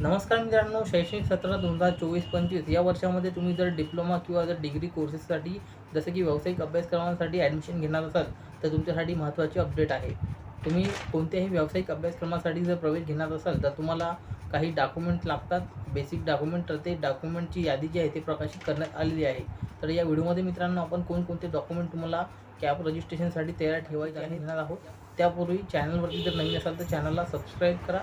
नमस्कार मित्रांनो शैक्षणिक सत्र दोन हजार चोवीस पंचवीस या वर्षामध्ये तुम्ही जर डिप्लोमा किंवा जर डिग्री कोर्सेससाठी जसं की व्यावसायिक अभ्यासक्रमांसाठी ॲडमिशन घेणार असाल तर तुमच्यासाठी महत्त्वाची अपडेट आहे. तुम्ही कोणत्याही व्यावसायिक अभ्यासक्रमासाठी जर प्रवेश घेणार असाल तर तुम्हाला काही डॉक्युमेंट लागतात. बेसिक डॉक्युमेंट तर ते डॉक्युमेंटची यादी जी आहे ते प्रकाशित करण्यात आलेली आहे. तर या व्हिडिओमध्ये मित्रांनो आपण कोणकोणते डॉक्युमेंट तुम्हाला कॅब रजिस्ट्रेशनसाठी तयार ठेवायचे आहे घेणार आहोत. त्यापूर्वी चॅनलवरती जर नवीन असाल तर चॅनलला सबस्क्राईब करा.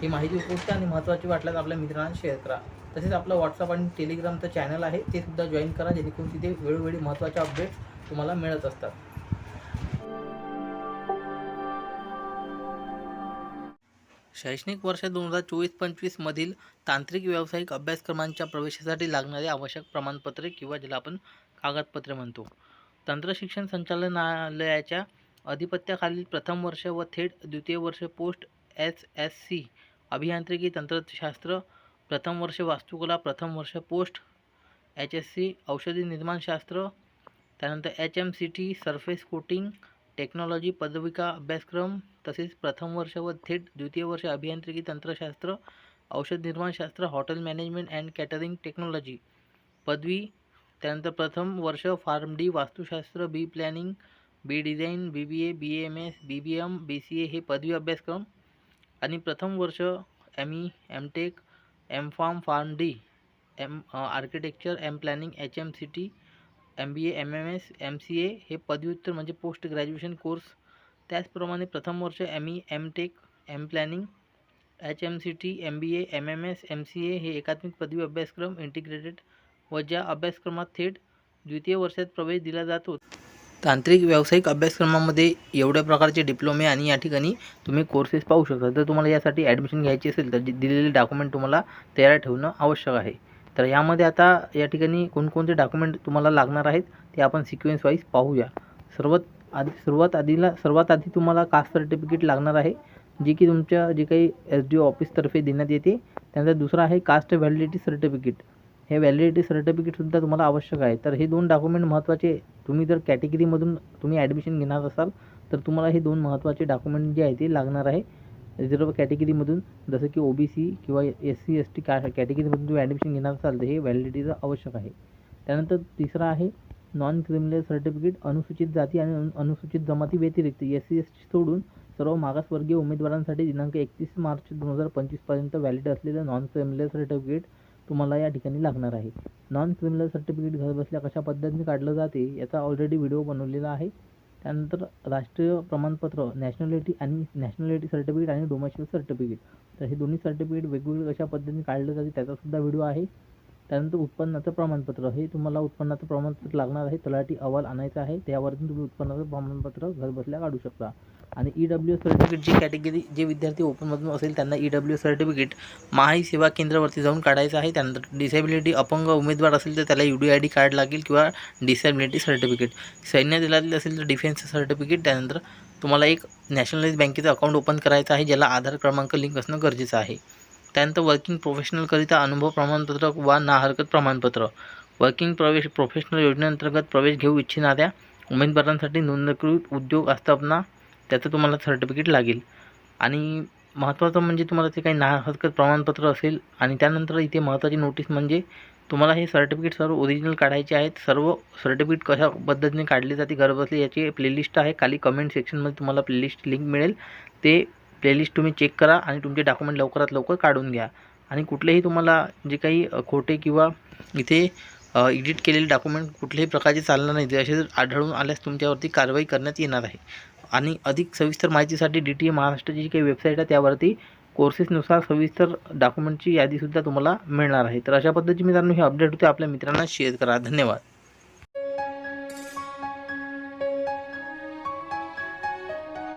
ही माहिती उपयुक्त आणि महत्त्वाची वाटल्यास आपल्या मित्रांना शेअर करा. तसेच आपलं व्हॉट्सअप आणि टेलिग्रामचं चॅनल आहे ते सुद्धा जॉईन करा जेणेकरून तिथे वेळोवेळी महत्त्वाच्या अपडेट्स तुम्हाला मिळत असतात. शैक्षणिक वर्ष दोन हजार चोवीस पंचवीसमधील तांत्रिक व्यावसायिक अभ्यासक्रमांच्या प्रवेशासाठी लागणारे आवश्यक प्रमाणपत्रे किंवा ज्याला आपण कागदपत्रे म्हणतो. तंत्रशिक्षण संचालनालयाच्या अधिपत्याखालील प्रथम वर्ष व थेट द्वितीय वर्ष पोस्ट एस एस सी अभियांत्रिकी तंत्रशास्त्र, प्रथम वर्ष वास्तुकला, प्रथम वर्ष पोस्ट एच एस सी औषधी निर्माणशास्त्र, त्यानंतर H M C T surface coating, technology, पदविका अभ्यासक्रम, तसेच प्रथम वर्ष व थेट द्वितीय वर्ष अभियांत्रिकी तंत्रशास्त्र, औषध निर्माणशास्त्र, hotel management and catering technology. पदवी, त्यानंतर प्रथम वर्ष pharm D, Vastushastra, B planning, B design, B B A, B M S, B B M, B C A पदवी अभ्यासक्रम आणि प्रथम वर्ष M E M tech M pharm pharm D M architecture M planning H M C T M B A M M S M C A हे पदव्युत्तर म्हणजे post graduation course त्याचप्रमाणे प्रथम वर्ष M E M tech M planning H M C T M B A M M S M C A हे एकात्मिक पदवी अभ्यासक्रम इंटिग्रेटेड व ज्या अभ्यासक्रमात थेट द्वितीय वर्षात प्रवेश दिला जातो. तांत्रिक व्यावसायिक अभ्यासक्रमामध्ये एवढ्या प्रकारचे डिप्लोमे आणि या ठिकाणी तुम्ही कोर्सेस पाहू शकता. जर तुम्हाला यासाठी ॲडमिशन घ्यायची असेल तर दिलेले डॉक्युमेंट तुम्हाला तयार ठेवणं आवश्यक आहे. तर यामध्ये आता या ठिकाणी कोणकोणते डॉक्युमेंट तुम्हाला लागणार आहेत ते आपण सिक्वेन्स वाईज पाहूया. सर्वात आधी सुरुवात आधीला सर्वात आधी तुम्हाला कास्ट सर्टिफिकेट लागणार आहे जे की तुमच्या जे काही एस डी ओ ऑफिसतर्फे देण्यात येते. त्यानंतर दुसरं आहे कास्ट व्हॅलिडिटी सर्टिफिकेट हे व्हॅलिडिटी सर्टिफिकेटसुद्धा तुम्हाला आवश्यक आहे. तर हे दोन डॉक्युमेंट महत्त्वाचे तुम्ही जर कॅटेगरीमधून तुम्ही ॲडमिशन घेणार असाल तर तुम्हाला हे दोन महत्त्वाचे डॉक्युमेंट जे आहे ते लागणार आहे. रिझर्व कॅटेगरीमधून जसं की ओ बी सी किंवा एस सी एस टी का कॅटेगरीमधून तुम्ही ॲडमिशन घेणार असाल तर हे व्हॅलिडिटीचं आवश्यक आहे. त्यानंतर तिसरा आहे नॉन क्रिमिनल सर्टिफिकेट अनुसूचित जाती आणि अनु- अनुसूचित जमाती व्यतिरिक्त एस सी एस टी सोडून सर्व मागासवर्गीय उमेदवारांसाठी दिनांक एकतीस मार्च दोन हजार पंचवीसपर्यंत व्हॅलिड असलेलं नॉन क्रिमिनल सर्टिफिकेट तुम्हाला या ठिकाणी लागणार आहे. नॉन क्रिमिनल सर्टिफिकेट घरबसल्या कशा पद्धतीने काढलं जाते याचा ऑलरेडी व्हिडिओ बनवलेला आहे. त्यानंतर राष्ट्रीय प्रमाणपत्र नॅशनॅलिटी आणि नॅशनॅलिटी सर्टिफिकेट आणि डोमेस्टिक सर्टिफिकेट तर हे दोन्ही सर्टिफिकेट वेगवेगळे कशा पद्धतीने काढलं जाते त्याचासुद्धा व्हिडिओ आहे. त्यानंतर उत्पन्नाचं प्रमाणपत्र हे तुम्हाला उत्पन्नाचं प्रमाणपत्र लागणार आहे. तलाठी अहवाल आणायचा आहे. त्यावरती तुम्ही उत्पन्नाचं प्रमाणपत्र घरबसल्या काढू शकता. आणि ई डब्ल्यू सर्टिफिकेट जी कॅटेगरी जे विद्यार्थी ओपनमधून असेल त्यांना ई डब्ल्यू सर्टिफिकेट महाई सेवा केंद्रावरती जाऊन काढायचं आहे. त्यानंतर डिसेबिलिटी अपंग उमेदवार असेल तर त्याला U D I D card लागेल किंवा डिसेबिलिटी सर्टिफिकेट सैन्य दलातील असेल तर डिफेन्स सर्टिफिकेट त्यानंतर तुम्हाला एक नॅशनलाइज बँकेचं अकाउंट ओपन करायचं आहे ज्याला आधार क्रमांक लिंक असणं गरजेचं आहे. त्यानंतर वर्किंग प्रोफेशनलकरिता अनुभव प्रमाणपत्र वा ना हरकत प्रमाणपत्र. वर्किंग प्रवेश प्रोफेशनल योजनेअंतर्गत प्रवेश घेऊ इच्छिणाऱ्या उमेदवारांसाठी नोंदणीकृत उद्योग आस्थापना त्याचं तुम्हाला सर्टिफिकेट लागेल. आणि महत्त्वाचं म्हणजे तुम्हाला ते काही ना हरकत प्रमाणपत्र असेल आणि त्यानंतर इथे महत्त्वाची नोटीस म्हणजे तुम्हाला हे सर्टिफिकेट सर्व ओरिजिनल काढायचे आहेत. सर्व सर्टिफिकेट कशा पद्धतीने काढले जाते घरबसल्या याची प्लेलिस्ट आहे. खाली कमेंट सेक्शनमध्ये तुम्हाला प्लेलिस्ट लिंक मिळेल. ते प्लेलिस्ट तुम्ही चेक करा आणि तुमचे डॉक्युमेंट लवकरात लवकर काढून घ्या. आणि कुठलेही तुम्हाला जे काही खोटे किंवा इथे एडिट केलेले डॉक्युमेंट कुठल्याही प्रकारचे चालणार नाही. असे जर आढळून आल्यास तुमच्यावरती कारवाई करण्यात येणार आहे. आणि अधिक सविस्तर माहितीसाठी डी टी ए महाराष्ट्राची जी काही वेबसाईट आहे त्यावरती कोर्सेसनुसार सविस्तर डॉक्युमेंटची यादीसुद्धा तुम्हाला मिळणार आहे. तर अशा पद्धतीची मित्रांनो हे अपडेट होते. आपल्या मित्रांना शेअर करा. धन्यवाद.